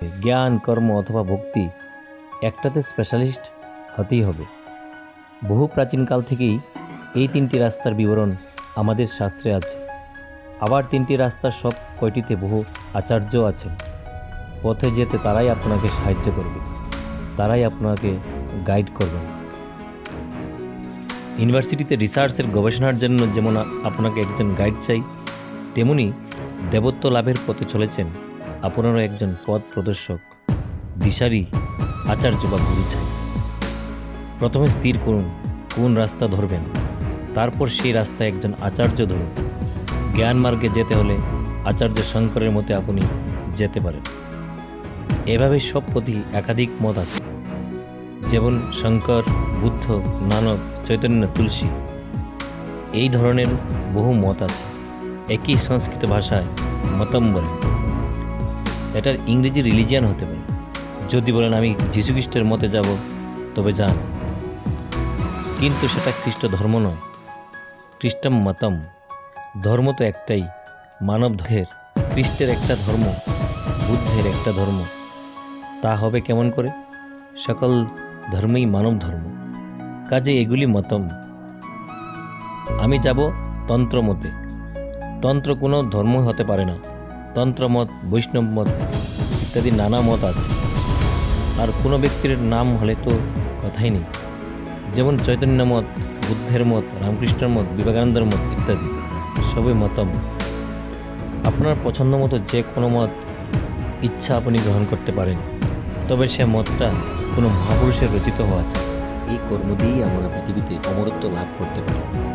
জ্ঞান, কর্ম অথবা ভক্তি একটাতে স্পেশালিস্ট হতেই হবে। বহু প্রাচীনকাল থেকেই এই তিনটি রাস্তার বিবরণ আমাদের শাস্ত্রে আছে। আবার তিনটি রাস্তার সব কয়টিতে বহু আচার্য আছেন। পথে যেতে তারাই আপনাকে সাহায্য করবে, তারাই আপনাকে গাইড করবেন ইউনিভার্সিটিতে রিসার্চের গবেষণার জন্য যেমন আপনাকে একজন গাইড চাই, তেমনি দেবত্ব লাভের পথে চলেছেন আপনারও একজন পথ প্রদর্শক, দিশারি আচার্য বা গুরু চাই প্রথমে স্থির করুন, কোন রাস্তা ধরবেন। তারপর সেই রাস্তায় একজন আচার্য ধরুন। জ্ঞান মার্গে যেতে হলে আচার্য শঙ্করের মতে আপনি যেতে পারেন। এভাবে সব পথই একাধিক মত আছে। যেমন শঙ্কর, বুদ্ধ, নানক, চৈতন্য, তুলসী, এই ধরনের বহু মত আছে। একই সংস্কৃত ভাষায় মতম বলে। এটার ইংরেজি রিলিজিয়ান হতে পারে। যদি বলেন আমি যীশুখ্রিস্টের মতে যাব, তবে যান। কিন্তু সেটা খ্রিস্ট ধর্ম নয়। খ্রিস্টাম মতম। ধর্ম তো একটাই, মানব ধের খ্রিস্টের একটা ধর্ম, বুদ্ধের একটা ধর্ম। তা হবে কেমন করে? সকল ধর্মই মানব ধর্ম। কাজে এগুলি মতম। আমি যাব তন্ত্র মতে। তন্ত্র কোনো ধর্ম হতে পারে না। তন্ত্রমত বৈষ্ণব মত ইত্যাদি নানা মত আছে। আর কোনো ব্যক্তির নাম হলে তো কথাই নেই। যেমন চৈতন্য মত, বুদ্ধের মত, রামকৃষ্ণের মত, বিবেকানন্দের মত ইত্যাদি, সবই মতম। আপনার পছন্দ মতো যে কোনো মত ইচ্ছা আপনি গ্রহণ করতে পারেন। তবে সে মতটা কোনো মহাপুরুষের রচিত হওয়া চাই। এই কর্ম দিয়েই আমরা পৃথিবীতে অমরত্ব লাভ করতে পারি।